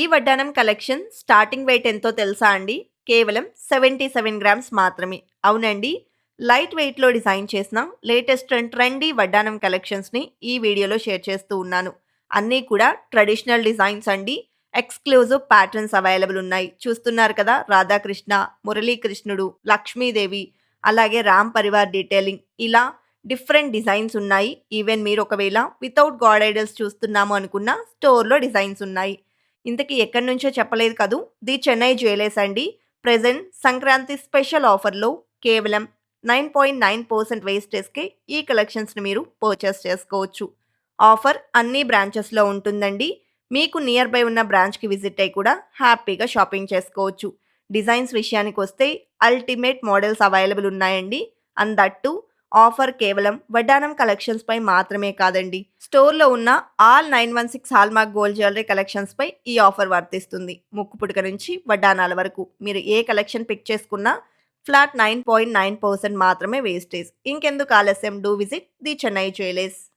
ఈ వడ్డానం collection starting wait ఎంతో తెలుసా అండి? కేవలం సెవెంటీ సెవెన్ గ్రామ్స్ మాత్రమే. అవునండి లైట్ వెయిట్లో డిజైన్ చేసిన లేటెస్ట్ అండ్ ట్రెండీ వడ్డానం కలెక్షన్స్ని ఈ వీడియోలో షేర్ చేస్తూ ఉన్నాను. అన్నీ కూడా ట్రెడిషనల్ డిజైన్స్ అండి. ఎక్స్క్లూజివ్ ప్యాటర్న్స్ అవైలబుల్ ఉన్నాయి. చూస్తున్నారు కదా రాధాకృష్ణ మురళీకృష్ణుడు లక్ష్మీదేవి అలాగే రామ్ పరివార్ డీటెయిలింగ్ ఇలా డిఫరెంట్ డిజైన్స్ ఉన్నాయి. ఈవెన్ మీరు ఒకవేళ వితౌట్ గాడ్ ఐడల్స్ చూస్తున్నాము అనుకున్న స్టోర్లో డిజైన్స్ ఉన్నాయి. ఇంతకీ ఎక్కడి నుంచో చెప్పలేదు కదూ? ది చెన్నై జ్యువెలర్స్ అండి. ప్రజెంట్ సంక్రాంతి స్పెషల్ ఆఫర్లో కేవలం నైన్ పాయింట్ నైన్ పర్సెంట్ వేస్టేజ్కే ఈ కలెక్షన్స్ని మీరు పర్చేస్ చేసుకోవచ్చు. ఆఫర్ అన్ని బ్రాంచెస్లో ఉంటుందండి. మీకు నియర్ బై ఉన్న బ్రాంచ్కి విజిట్ అయ్యి కూడా హ్యాపీగా షాపింగ్ చేసుకోవచ్చు. డిజైన్స్ విషయానికి వస్తే అల్టిమేట్ మోడల్స్ అవైలబుల్ ఉన్నాయండి. అండ్ దట్టు ఆఫర్ కేవలం వడ్డానం కలెక్షన్స్ పై మాత్రమే కాదండి. స్టోర్లో ఉన్న all nine one six hallmark gold jewellery collections పై ఈ ఆఫర్ వర్తిస్తుంది. ముక్కు పుడక నుంచి వడ్డానాల వరకు మీరు ఏ కలెక్షన్ పిక్ చేసుకున్నా flat nine point nine percent మాత్రమే వేస్టేజ్. ఇంకెందుకు ఆలస్యం? Do visit the Chennai jewellers.